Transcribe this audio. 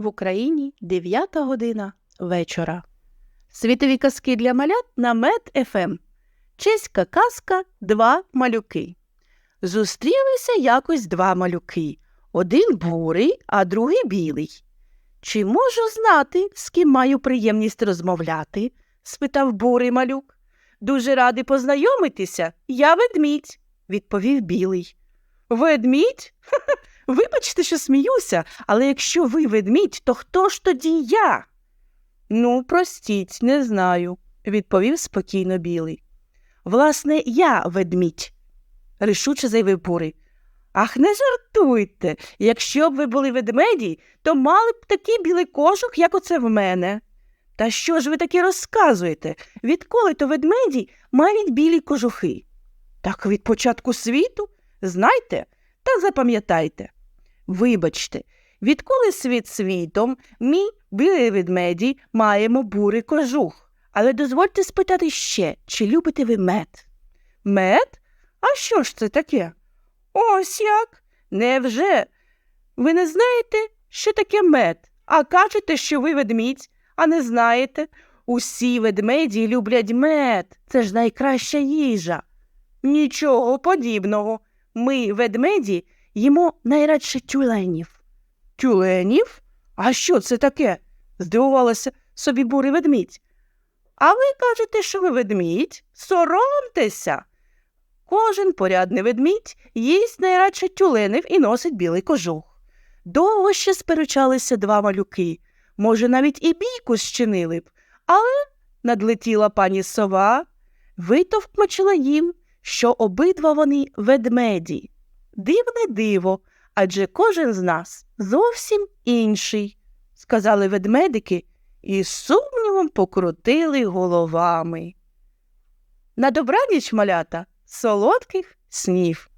В Україні 9 година вечора. Світові казки для малят на Мед ФМ. Чеська казка Два малюки. Зустрілися якось два малюки. Один бурий, а другий білий. Чи можу знати, з ким маю приємність розмовляти? спитав бурий малюк. Дуже радий познайомитися. Я ведмідь, відповів білий. Ведмідь? Вибачте, що сміюся, але якщо ви ведмідь, то хто ж тоді я? Ну, простіть, не знаю, відповів спокійно білий. Власне, я ведмідь, рішуче заявив бурий. Ах, не жартуйте. Якщо б ви були ведмеді, то мали б такий білий кожух, як оце в мене. Та що ж ви таке розказуєте? Відколи то ведмеді мають білі кожухи? Так від початку світу, знайте та запам'ятайте. Вибачте, відколи світ світом, мій білий ведмеді маємо бурий кожух. Але дозвольте спитати ще, чи любите ви мед? Мед? А що ж це таке? Ось як? Невже? Ви не знаєте, що таке мед, а кажете, що ви ведмідь, а не знаєте? Усі ведмеді люблять мед. Це ж найкраща їжа. Нічого подібного. Ми, ведмеді, їмо найрадше тюленів. Тюленів? А що це таке? здивувалася собі бурий ведмідь. А ви кажете, що ви ведмідь? Соромтеся. Кожен порядний ведмідь їсть найрадше тюленів і носить білий кожух. Довго ще сперечалися два малюки. Може, навіть і бійку зчинили б, але надлетіла пані сова, витовкмачила їм, що обидва вони ведмеді. Дивне диво, адже кожен з нас зовсім інший, сказали ведмедики і з сумнівом покрутили головами. На добраніч, малята, солодких снів.